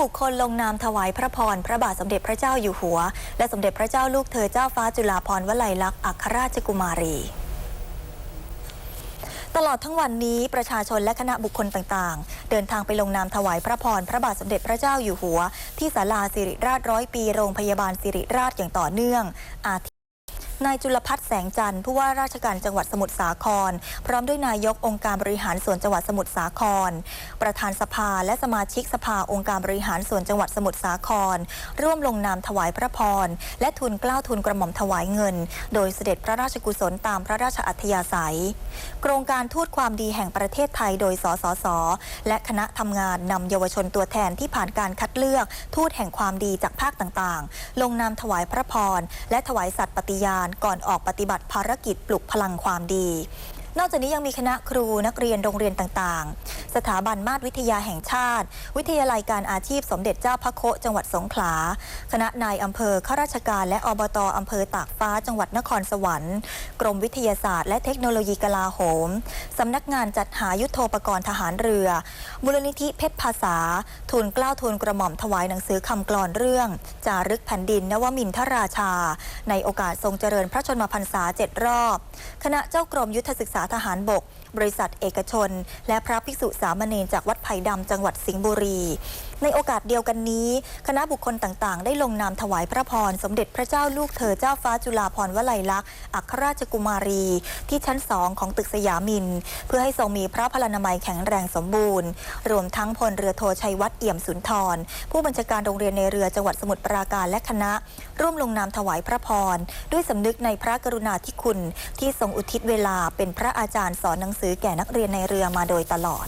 บุคคลลงนามถวายพระพร พระบาทสมเด็จพระเจ้าอยู่หัว และสมเด็จพระเจ้าลูกเธอเจ้าฟ้าจุฬาภรณ์วลัยลักษณ์อัครราชกุมารีตลอดทั้งวันนี้ประชาชนและคณะบุคคลต่างๆ เดินทางไปลงนามถวายพระพร พระบาทสมเด็จพระเจ้าอยู่หัว ที่ศาลาสิริราชร้อยปีโรงพยาบาลสิริราชอย่างต่อเนื่องอาทิ นายจุลพัฒน์แสงจันทร์ผู้ว่าราชการจังหวัดสมุทรสาคร พร้อมด้วยนายกองค์การบริหารส่วนจังหวัดสมุทรสาคร ประธานสภาและสมาชิกสภาองค์การบริหารส่วนจังหวัดสมุทรสาคร ร่วมลงนามถวายพระพรและทุนกล้าวทุนกระหม่อมถวายเงิน โดยเสด็จพระราชกุศลตามพระราชอัธยาศัย โครงการทูตความดีแห่งประเทศไทยโดยสสส และคณะทำงานนำเยาวชนตัวแทนที่ผ่านการคัดเลือกทูตแห่งความดีจากภาคต่างๆ ลงนามถวายพระพร และถวายสัตย์ปฏิญาณก่อนออกปฏิบัติภารกิจปลุกพลังความดี นอกจากนี้ยังมีคณะครูนักเรียนโรงเรียนต่างๆ สถาบันมาตรวิทยาแห่งชาติ วิทยาลัยการอาชีพสมเด็จเจ้าพระโคจังหวัดสงขลา คณะนายอำเภอข้าราชการและอบตอำเภอตากฟ้าจังหวัดนครสวรรค์ กรมวิทยาศาสตร์และเทคโนโลยีกลาโหมสำนักงานจัดหายุทโธปกรณ์ทหารเรือ มูลนิธิเพชรภาษา ทุนกล้าวทุนกระหม่อมถวายหนังสือคำกลอนเรื่อง จารึกแผ่นดินนวมินทราชา ในโอกาสทรงเจริญพระชนมพรรษาเจ็ดรอบ คณะเจ้ากรมยุทธศึกษาทหารบก บริษัทเอกชน และพระภิกษุสามเณรจากวัดไผ่ดำจังหวัดสิงห์บุรี ในโอกาสเดียวกันนี้ คณะบุคคลต่างๆ ได้ลงนามถวายพระพร สมเด็จพระเจ้าลูกเธอเจ้าฟ้าจุฬาภรณ์วลัยลักษณ์อัครราชกุมารี ที่ชั้นสองของตึกสยามิน เพื่อให้ทรงมีพระพลานามัยแข็งแรงสมบูรณ์ รวมทั้งพลเรือโทชัยวัฒน์เอี่ยมสุนทร ผู้บัญชาการโรงเรียนในเรือจังหวัดสมุทรปราการและคณะ ร่วมลงนามถวายพระพร ด้วยสำนึกในพระกรุณาธิคุณ ที่ทรงอุทิศเวลาเป็นพระอาจารย์สอนหนังสืื้อแก่นักเรียนในเรือมาโดยตลอด